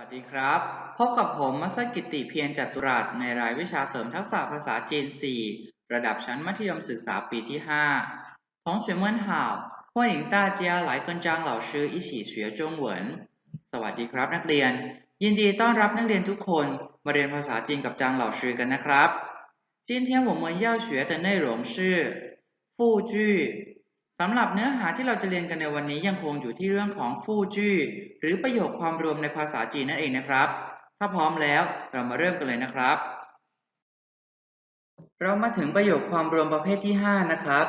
วัสดีครับ พบกับผมมัสกิตติเพียรจัตุรัสในรายวิชาเสริมทักษะภาษาจีน 4 ระดับชั้นมัธยมศึกษาปีที่ 5同学们好欢迎大家来跟张老师一起学中文สวัสดีครับนักเรียน ยินดีต้อนรับนักเรียนทุกคนมาเรียนภาษาจีนกับจางเหล่าชื่อกันนะครับ今天我们要学的内容是复句 สำหรับเนื้อหาที่เราจะเรียนกันในวันนี้ยังคงอยู่ที่เรื่องของฟู่จื้อหรือประโยคความรวมในภาษาจีนนั่นเองนะครับ ถ้าพร้อมแล้วเรามาเริ่มกันเลยนะครับ เรามาถึงประโยคความรวมประเภทที่ 5 นะครับ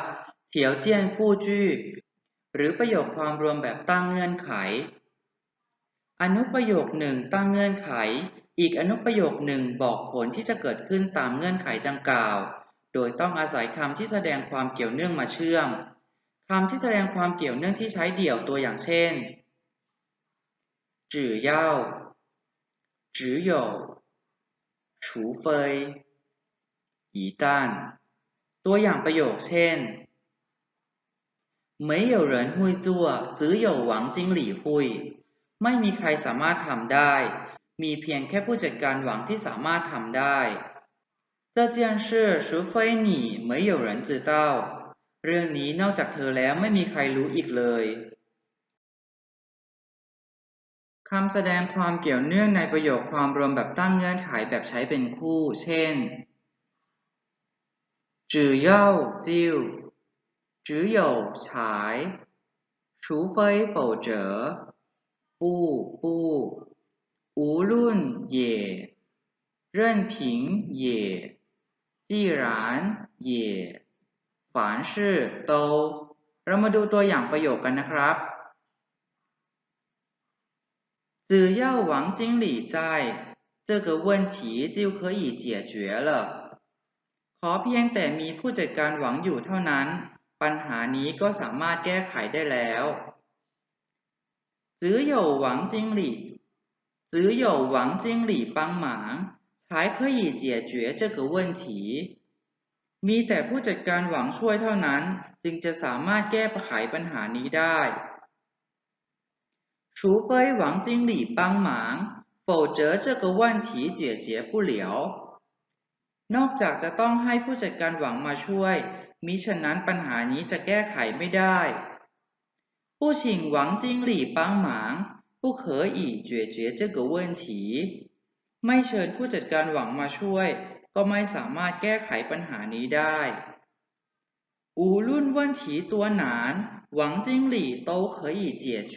เถียวเจียนฟู่จื้อหรือประโยคความรวมแบบตั้งเงื่อนไข อนุประโยคหนึ่งตั้งเงื่อนไข อีกอนุประโยคหนึ่งบอกผลที่จะเกิดขึ้นตามเงื่อนไขดังกล่าว โดยต้องอาศัยคำที่แสดงความเกี่ยวเนื่องมาเชื่อม คำที่แสดงความเกี่ยวเนื่องที่ใช้เดี่ยวตัวอย่างเช่น只要只有除非一旦ตัวอย่างประโยคเช่น没有人会做只有王经理会ไม่มีใครสามารถทำได้ มีเพียงแค่ผู้จัดการหวังที่สามารถทำได้这件事除非你没有人知道 เรื่องนี้นอกจากเธอแล้วไม่มีใครรู้อีกเลย คำแสดงความเกี่ยวเนื่องในประโยคความรวมแบบตั้งเงื่อนไขแบบใช้เป็นคู่ เช่น只要就只有才除非否则不不无论也任凭也既然也 凡事都เรามาดูตัวอย่างประโยคกันนะครับ只要王经理在这个问题就可以解决了ขอเพียงแต่มีผู้จัดการหวังอยู่เท่านั้น ปัญหานี้ก็สามารถแก้ไขได้แล้ว只有王经理只有王经理帮忙才可以解决这个问题 มีแต่ผู้จัดการหวังช่วยเท่านั้น จึงจะสามารถแก้ไขปัญหานี้ได้除非王经理帮忙否则这个问题解决不了นอกจากจะต้องให้ผู้จัดการหวังมาช่วย มิฉะนั้นปัญหานี้จะแก้ไขไม่ได้不请王经理帮忙不可以解决这个问题ไม่เชิญผู้จัดการหวังมาช่วย ก็ไม่สามารถแก้ไขปัญหานี้ได้无论问题多难王经理都可以解决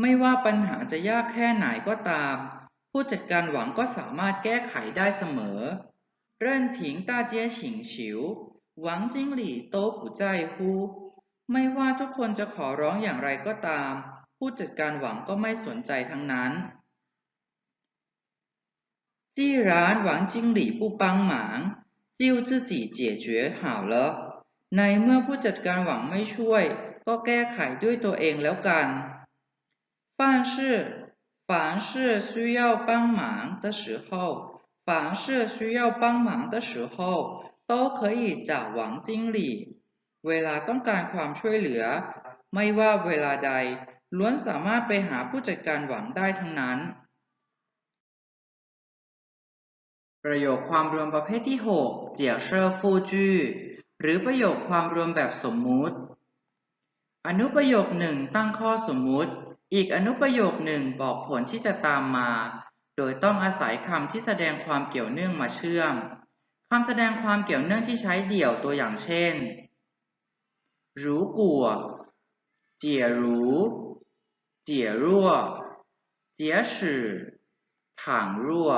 ไม่ว่าปัญหาจะยากแค่ไหนก็ตาม ผู้จัดการหวังก็สามารถแก้ไขได้เสมอ任凭大家请求王经理都不在乎ไม่ว่าทุกคนจะขอร้องอย่างไรก็ตาม ผู้จัดการหวังก็ไม่สนใจทั้งนั้น 既然王经理不帮忙，就自己解决好了。ในเมื่อผู้จัดการหวังไม่ช่วย ก็แก้ไขด้วยตัวเองแล้วกัน凡事凡事需要帮忙的时候凡事需要帮忙的时候都可以找王经理เวลาต้องการความช่วยเหลือ ไม่ว่าเวลาใด ล้วนสามารถไปหาผู้จัดการหวังได้ทั้งนั้น ประโยคความรวมประเภทที่ 6 เจียวเชอร์ฟูจื้หรือประโยคความรวมแบบสมมุติ อนุประโยคหนึ่งตั้งข้อสมมุติ อีกอนุประโยคหนึ่งบอกผลที่จะตามมา โดยต้องอาศัยคำที่แสดงความเกี่ยวเนื่องมาเชื่อมคำแสดงความเกี่ยวเนื่องที่ใช้เดี่ยวตัวอย่างเช่นรู้กัวเจียรู้เจียรั่วเจียสือถังรั่ว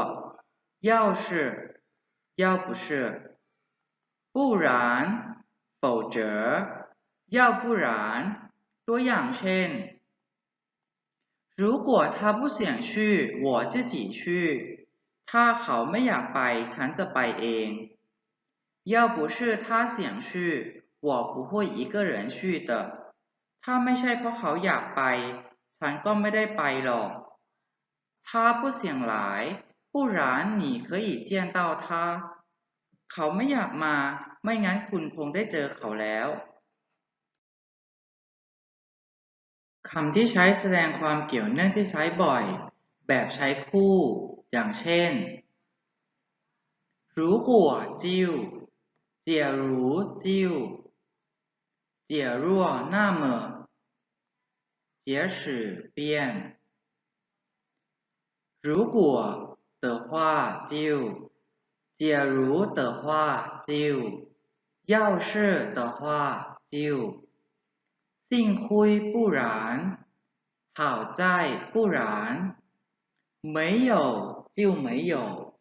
要是要不是不然否则要不然ตัวอย่างเช่น如果他不想去我自己去ถ้าเขาไม่อยากไปฉันจะไปเอง要不是他想去我不会一个人去的ถ้าไม่ใช่เพราะเขาอยากไปฉันก็ไม่ได้ไปหรอก他不想来 不然你可以见到他เขาไม่อยากมา ไม่งั้นคุณคงได้เจอเขาแล้วค ำที่ใช้แสดงความเกี่ยวเนื่องที่ใช้บ่อย แบบใช้คู่ อย่างเช่น如果就假如就假若那么假使变如果 的话就假如的话就要是的话就幸亏不然好在不然没有就没有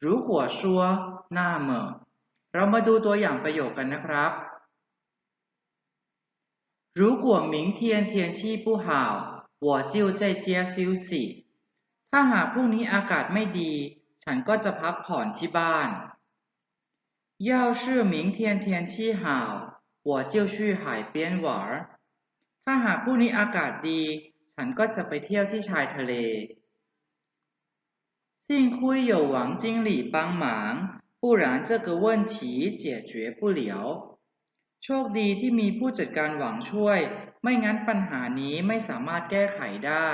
如果说那么เรามาดูตัวอย่างประโยคกันนะครับ 如果明天天气不好我就在家休息 ถ้าหากพรุ่งนี้อากาศไม่ดี ฉันก็จะพักผ่อนที่บ้าน要是明天天气好我就去海边玩ถ้าหากพรุ่งนี้อากาศดี ฉันก็จะไปเที่ยวที่ชายทะเล幸亏有王经理帮忙不然这个问题解决不了โชคดีที่มีผู้จัดการหวังช่วย ไม่งั้นปัญหานี้ไม่สามารถแก้ไขได้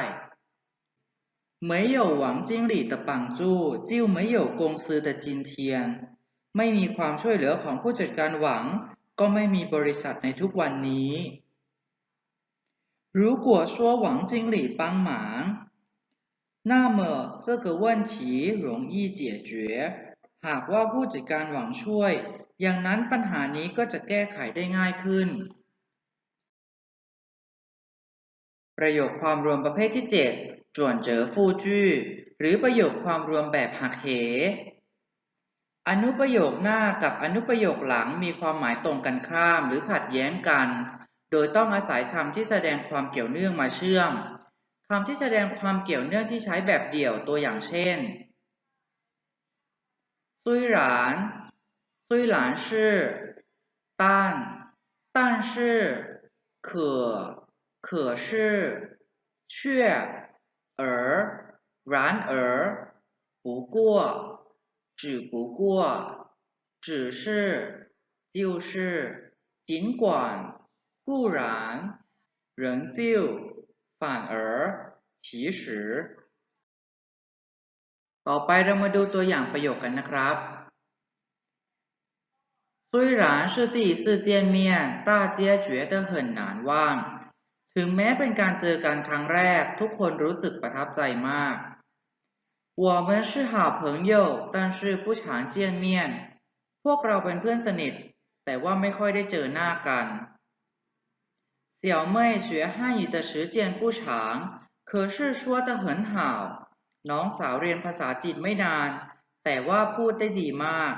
没有王经理的帮助就没有公司的今天ไม่มีความช่วยเหลือของผู้จัดการหวัง ก็ไม่มีบริษัทในทุกวันนี้如果说王经理帮忙那么这个问题容易解决หากว่าผู้จัดการหวังช่วย อย่างนั้นปัญหานี้ก็จะแก้ไขได้ง่ายขึ้น ประโยคความรวมประเภทที่7 จวนเจอฟูจื้หรือประโยคความรวมแบบหักเห อนุประโยคหน้ากับอนุประโยคหลังมีความหมายตรงกันข้ามหรือขัดแย้งกัน โดยต้องอาศัยคำที่แสดงความเกี่ยวเนื่องมาเชื่อมคำที่แสดงความเกี่ยวเนื่องที่ใช้แบบเดี่ยวตัวอย่างเช่นซุยหลานซุยหลานชื่อต้านต้านชื่อเขอเขอชื่อเชื่อ 而然而不过只不过只是就是尽管固然仍旧反而其实ต่อไปเรามาดูตัวอย่างประโยคกันนะครับ虽然是第一次见面大家觉得很难忘 ถึงแม้เป็นการเจอกันครั้งแรก ทุกคนรู้สึกประทับใจมาก我们是好朋友但是不常见面พวกเราเป็นเพื่อนสนิท แต่ว่าไม่ค่อยได้เจอหน้ากัน小妹学汉语的时间不长可是说得很好น้องสาวเรียนภาษาจีนไม่นาน แต่ว่าพูดได้ดีมาก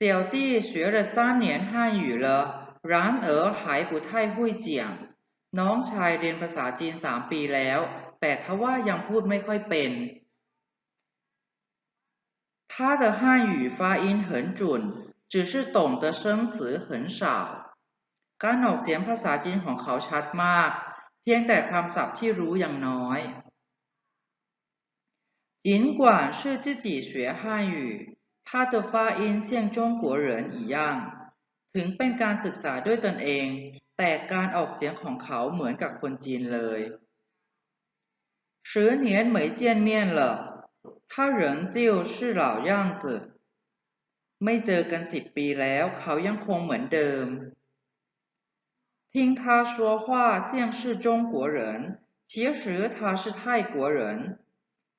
小弟学了三年汉语了 然而还不太会讲น้องชายเรียนภาษาจีนสามปีแล้ว แต่ทว่ายังพูดไม่ค่อยเป็น他的汉语发音很准只是懂得生词很少การออกเสียงภาษาจีนของเขาชัดมาก เพียงแต่คำศัพท์ที่รู้อย่างน้อย尽管是自己学汉语他的发音像中国人一样 ถึงเป็นการศึกษาด้วยตนเอง แต่การออกเสียงของเขาเหมือนกับคนจีนเลย十年没见面了他仍旧是老样子ไม่เจอกันสิบปีแล้ว เขายังคงเหมือนเดิม听他说话像是中国人其实他是泰国人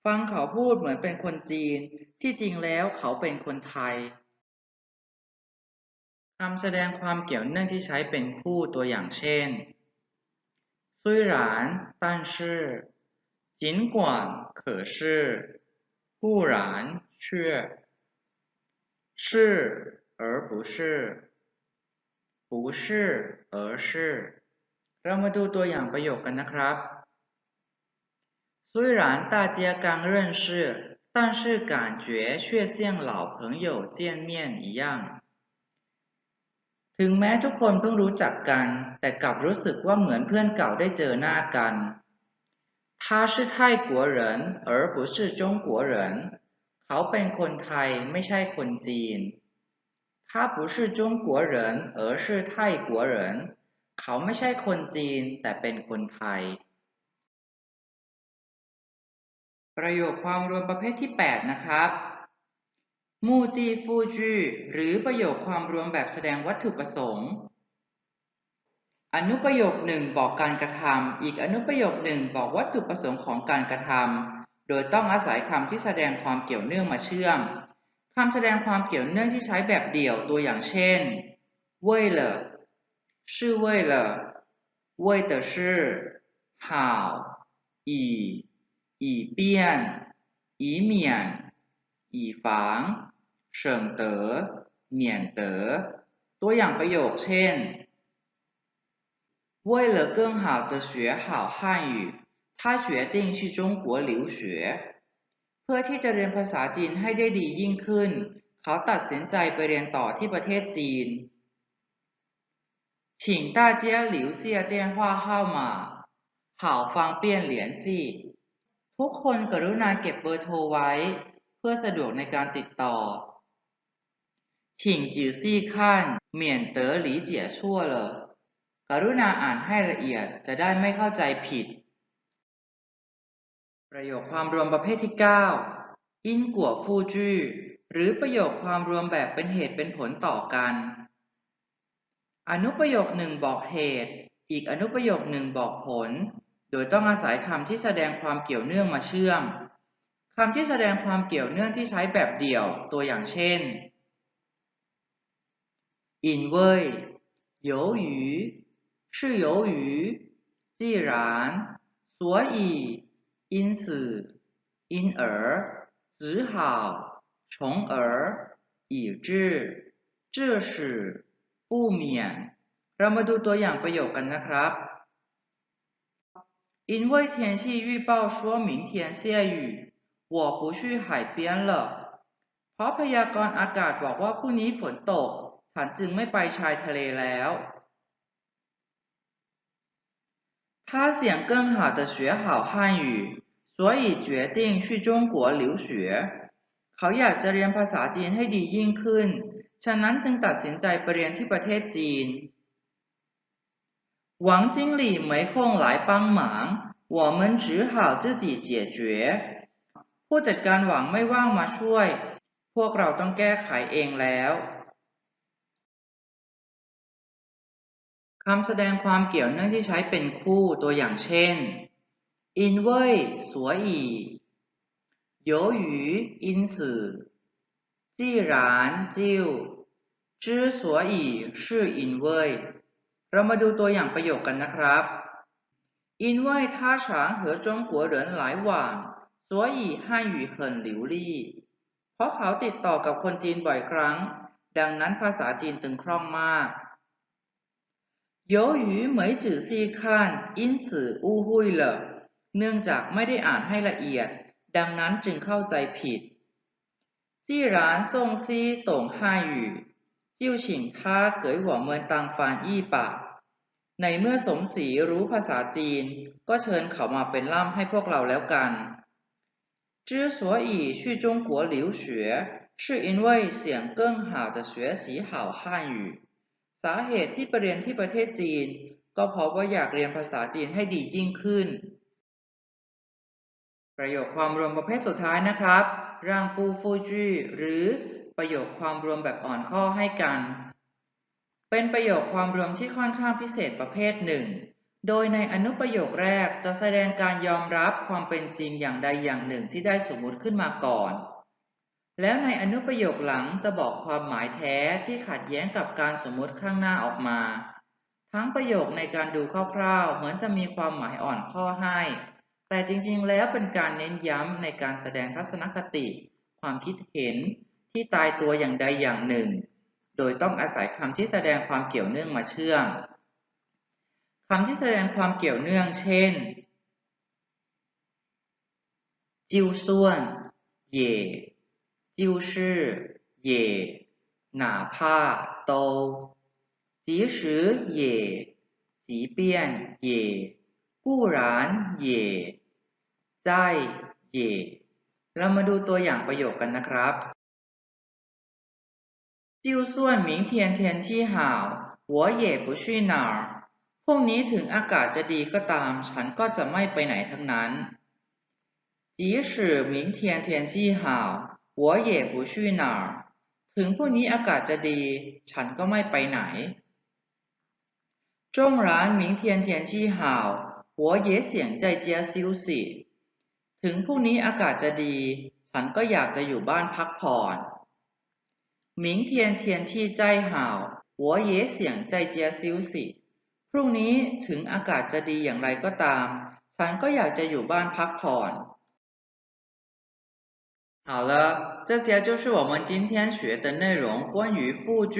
ฟังเขาพูดเหมือนเป็นคนจีน ที่จริงแล้วเขาเป็นคนไทย คำแสดงความเกี่ยวเนื่องที่ใช้เป็นคู่ตัวอย่างเช่น虽然但是尽管可是固然却是而不是不是而是เรามาดูตัวอย่างประโยคกันนะครับ虽然大家刚认识，但是感觉却像老朋友见面一样。 ถึงแม้ทุกคนเพิ่งรู้จักกัน แต่กลับรู้สึกว่าเหมือนเพื่อนเก่าได้เจอหน้ากัน他是泰国人而不是中国人เขาเป็นคนไทยไม่ใช่คนจีน他不是中国人而是泰国人 เขาไม่ใช่คนจีนแต่เป็นคนไทย ประโยคความรวมประเภทที่ 8 นะครับ มูติฟูจูหรือประโยคความรวมแบบแสดงวัตถุประสงค์ อนุประโยคหนึ่งบอกการกระทำอีกอนุประโยคหนึ่งบอกวัตถุประสงค์ของการกระทำโดยต้องอาศัยคำที่แสดงความเกี่ยวเนื่องมาเชื่อมคำแสดงความเกี่ยวเนื่องที่ใช้แบบเดี่ยวตัวอย่างเช่น为了，是为了，为的是好，以，以便以免，以防 ประโยคเช่น为了更好的学好汉语他决定去中国留学เพื่อที่จะเรียนภาษาจีนให้ได้ดียิ่งขึ้น เขาตัดสินใจไปเรียนต่อที่ประเทศจีน请大家留下电话号码好方便联系ทุกคนกรุณาเก็บเบอร์โทรไว้ เพื่อสะดวกในการติดต่อ 请仔细看免得理解错了กรุณาอ่านให้ละเอียดจะได้ไม่เข้าใจผิด ประโยคความรวมประเภทที่ 9 อินกัวฟูจูหรือประโยคความรวมแบบเป็นเหตุเป็นผลต่อกัน อนุประโยคหนึ่งบอกเหตุ อีกอนุประโยคหนึ่งบอกผล โดยต้องอาศัยคำที่แสดงความเกี่ยวเนื่องมาเชื่อมคำที่แสดงความเกี่ยวเนื่องที่ใช้แบบเดี่ยว ตัวอย่างเช่น 因为，由于，是由于，既然，所以，因此，因而，只好，从而，以致，致使，不免。让我们读样ประโยคกันนะครับ。因为天气预报说明天下雨，我不去海边了。เพราะพยากรณ์อากาศบอกว่าพรุ่งนี้ฝนตก ฉันจึงไม่ไปชายทะเลแล้ว他想更好的学好汉语所以决定去中国留学เขาอยากจะเรียนภาษาจีนให้ดียิ่งขึ้น ฉะนั้นจึงตัดสินใจไปเรียนที่ประเทศจีน王经理没空来帮忙我们只好自己解决ผู้จัดการหวังไม่ว่างมาช่วย พวกเราต้องแก้ไขเองแล้ว คำแสดงความเกี่ยวเนื่องที่ใช้เป็นคู่ตัวอย่างเช่น因为所以由于因此既然就之所以是因为เรามาดูตัวอย่างประโยคกันนะครับ因为他常和中国人来往所以汉语很流利เพราะเขาติดต่อกับคนจีนบ่อยครั้ง ดังนั้นภาษาจีนจึงคล่องมาก 由于没仔细看因此误会了เนื่องจากไม่ได้อ่านให้ละเอียด ดังนั้นจึงเข้าใจผิด既然宋熙懂汉语就请他给我们当翻译吧ในเมื่อสมศรีรู้ภาษาจีน ก็เชิญเขามาเป็นล่ามให้พวกเราแล้วกัน之所以去中国留学是因为想更好的学习好汉语 สาเหตุที่ไปเรียนที่ประเทศจีน ก็เพราะว่าอยากเรียนภาษาจีนให้ดียิ่งขึ้น ประโยคความรวมประเภทสุดท้ายนะครับร่างปูฟูจีหรือประโยคความรวมแบบอ่อนข้อให้กัน เป็นประโยคความรวมที่ค่อนข้างพิเศษประเภทหนึ่ง โดยในอนุประโยคแรกจะแสดงการยอมรับความเป็นจริงอย่างใดอย่างหนึ่งที่ได้สมมติขึ้นมาก่อน แล้วในอนุประโยคหลังจะบอกความหมายแท้ที่ขัดแย้งกับการสมมติข้างหน้าออกมา ทั้งประโยคในการดูคร่าวๆ เหมือนจะมีความหมายอ่อนข้อให้ แต่จริงๆ แล้วเป็นการเน้นย้ำในการแสดงทัศนคติ ความคิดเห็นที่ตายตัวอย่างใดอย่างหนึ่ง โดยต้องอาศัยคำที่แสดงความเกี่ยวเนื่องมาเชื่อมคำที่แสดงความเกี่ยวเนื่อง เช่น จิวส่วน เย่ 就是也哪怕都即使也即便也固然也在也เรามาดูตัวอย่างประโยคกันนะครับ就算明天天气好我也不去哪儿 พรุ่งนี้ถึงอากาศจะดีก็ตาม ฉันก็จะไม่ไปไหนทั้งนั้น即使明 หัวเย่หูชื่อหนาถึงพวกนี้อากาศจะดี ฉันก็ไม่ไปไหนจงร้านหมิงเทียนเทียนชี่ห่าหัวเย่เสียงใจเจียซิวสิถึงพวกนี้อากาศจะดี ฉันก็อยากจะอยู่บ้านพักผ่อนหมิงเทียนเทียนชี่ใจห่าหัวเย่เสียงใจเจียซิวสิพรุ่งนี้ถึงอากาศจะดีอย่างไรก็ตาม ฉันก็อยากจะอยู่บ้านพักผ่อน 好了，这些就是我们今天学的内容，关于复句。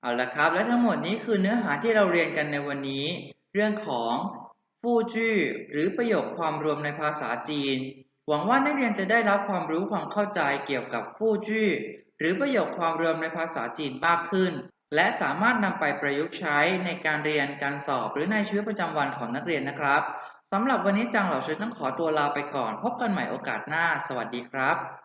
เอาละครับ และทั้งหมดนี้คือเนื้อหาที่เราเรียนกันในวันนี้ เรื่องของฟูจื่อหรือประโยคความรวมในภาษาจีน หวังว่านักเรียนจะได้รับความรู้ความเข้าใจเกี่ยวกับฟูจื่อหรือประโยคความรวมในภาษาจีนมากขึ้น และสามารถนำไปประยุกต์ใช้ในการเรียนการสอบหรือในชีวิตประจำวันของนักเรียนนะครับ สำหรับวันนี้จังเหล่าชื่อต้องขอตัวลาไปก่อน พบกันใหม่โอกาสหน้า สวัสดีครับ